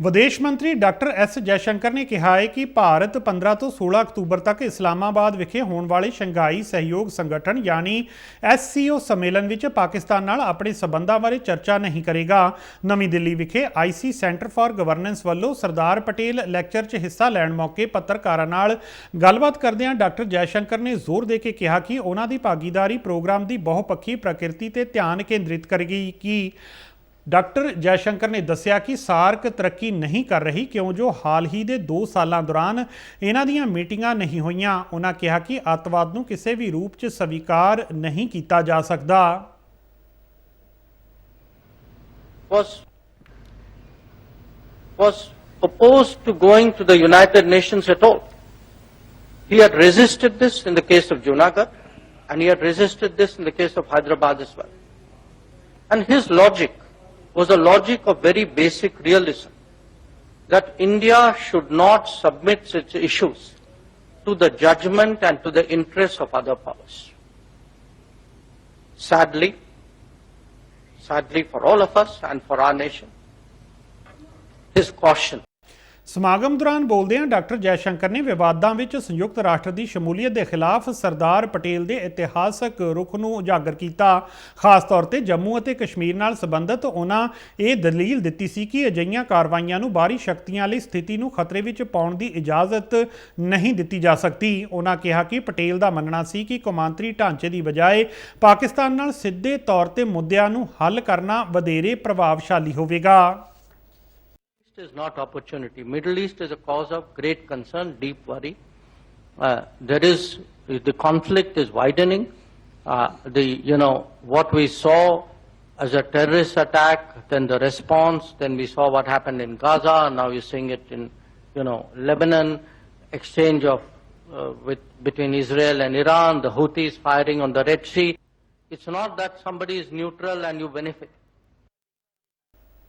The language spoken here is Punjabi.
ਵਿਦੇਸ਼ ਮੰਤਰੀ ਡਾਕਟਰ ਐਸ ਜੈਸ਼ੰਕਰ ਨੇ ਕਿਹਾ ਹੈ ਕਿ ਭਾਰਤ 15 ਤੋਂ 16 ਅਕਤੂਬਰ ਤੱਕ ਇਸਲਾਮਾਬਾਦ ਵਿਖੇ ਹੋਣ ਵਾਲੇ ਸ਼ੰਘਾਈ ਸਹਿਯੋਗ ਸੰਗਠਨ ਯਾਨੀ ਐਸਸੀਓ ਸੰਮੇਲਨ ਵਿੱਚ ਪਾਕਿਸਤਾਨ ਨਾਲ ਆਪਣੇ ਸਬੰਧਾਂ ਬਾਰੇ ਚਰਚਾ ਨਹੀਂ ਕਰੇਗਾ। ਨਵੀਂ ਦਿੱਲੀ ਵਿਖੇ ਆਈਸੀ ਸੈਂਟਰ ਫਾਰ ਗਵਰਨੈਂਸ ਵੱਲੋਂ ਸਰਦਾਰ ਪਟੇਲ ਲੈਕਚਰ 'ਚ ਹਿੱਸਾ ਲੈਣ ਮੌਕੇ ਪੱਤਰਕਾਰਾਂ ਨਾਲ ਗੱਲਬਾਤ ਕਰਦਿਆਂ ਡਾਕਟਰ ਜੈਸ਼ੰਕਰ ਨੇ ਜ਼ੋਰ ਦੇ ਕੇ ਕਿਹਾ ਕਿ ਉਹਨਾਂ ਦੀ ਭਾਗੀਦਾਰੀ ਪ੍ਰੋਗਰਾਮ ਦੀ ਬਹੁਪੱਖੀ ਪ੍ਰਕਿਰਤੀ ਤੇ ਧਿਆਨ ਕੇਂਦਰਿਤ ਕਰੇਗੀ ਕਿ ਡਾਕਟਰ ਜੈਸ਼ੰਕਰ ਨੇ ਦੱਸਿਆ ਕਿ ਸਾਰਕ ਤਰੱਕੀ ਨਹੀਂ ਕਰ ਰਹੀ ਕਿਉਂ ਜੋ ਹਾਲ ਹੀ ਦੇ 2 ਸਾਲਾਂ ਦੌਰਾਨ ਇਹਨਾਂ ਦੀਆਂ ਮੀਟਿੰਗਾਂ ਨਹੀਂ ਹੋਈਆਂ ਉਹਨਾਂ ਕਿਹਾ ਕਿ ਅੱਤਵਾਦ ਨੂੰ ਕਿਸੇ ਵੀ ਰੂਪ 'ਚ ਸਵੀਕਾਰ ਨਹੀਂ ਕੀਤਾ ਜਾ ਸਕਦਾ was was opposed to going to the United Nations at all. He had resisted this in the case of Junagadh, and he had resisted this in the case of Hyderabad as well. And his logic was a logic of very basic realism, that India should not submit its issues to the judgment and to the interests of other powers. Sadly, sadly for all of us and for our nation, his caution ਸਮਾਗਮ ਦੌਰਾਨ ਬੋਲਦਿਆਂ ਡਾਕਟਰ ਜੈਸ਼ੰਕਰ ਨੇ ਵਿਵਾਦਾਂ ਵਿੱਚ ਸੰਯੁਕਤ ਰਾਸ਼ਟਰ ਦੀ ਸ਼ਮੂਲੀਅਤ ਦੇ ਖਿਲਾਫ ਸਰਦਾਰ ਪਟੇਲ ਦੇ ਇਤਿਹਾਸਕ ਰੁਖ ਨੂੰ ਉਜਾਗਰ ਕੀਤਾ। ਖਾਸ ਤੌਰ ਤੇ ਜੰਮੂ ਅਤੇ ਕਸ਼ਮੀਰ ਨਾਲ ਸੰਬੰਧਿਤ ਉਹਨਾਂ ਇਹ ਦਲੀਲ ਦਿੱਤੀ ਸੀ ਕਿ ਅਜਿਹੀਆਂ ਕਾਰਵਾਈਆਂ ਨੂੰ ਬਾਹਰੀ ਸ਼ਕਤੀਆਂ ਲਈ ਸਥਿਤੀ ਨੂੰ ਖਤਰੇ ਵਿੱਚ ਪਾਉਣ ਦੀ ਇਜਾਜ਼ਤ ਨਹੀਂ ਦਿੱਤੀ ਜਾ ਸਕਦੀ। ਉਹਨਾਂ ਕਿਹਾ ਕਿ ਪਟੇਲ ਦਾ ਮੰਨਣਾ ਸੀ ਕਿ ਕੌਮਾਂਤਰੀ ਢਾਂਚੇ ਦੀ ਬਜਾਏ ਪਾਕਿਸਤਾਨ ਨਾਲ ਸਿੱਧੇ ਤੌਰ ਤੇ ਮੁੱਦਿਆਂ ਨੂੰ ਹੱਲ ਕਰਨਾ ਵਧੇਰੇ ਪ੍ਰਭਾਵਸ਼ਾਲੀ ਹੋਵੇਗਾ। Is not opportunity. Middle East is a cause of great concern, deep worry. Uh, there is the conflict is widening. Uh, the you know what we saw as a terrorist attack, then the response, then we saw what happened in Gaza. Now you're seeing it in you know Lebanon, exchange of uh, with between Israel and Iran, the Houthis firing on the Red Sea. It's not that somebody is neutral and you benefit.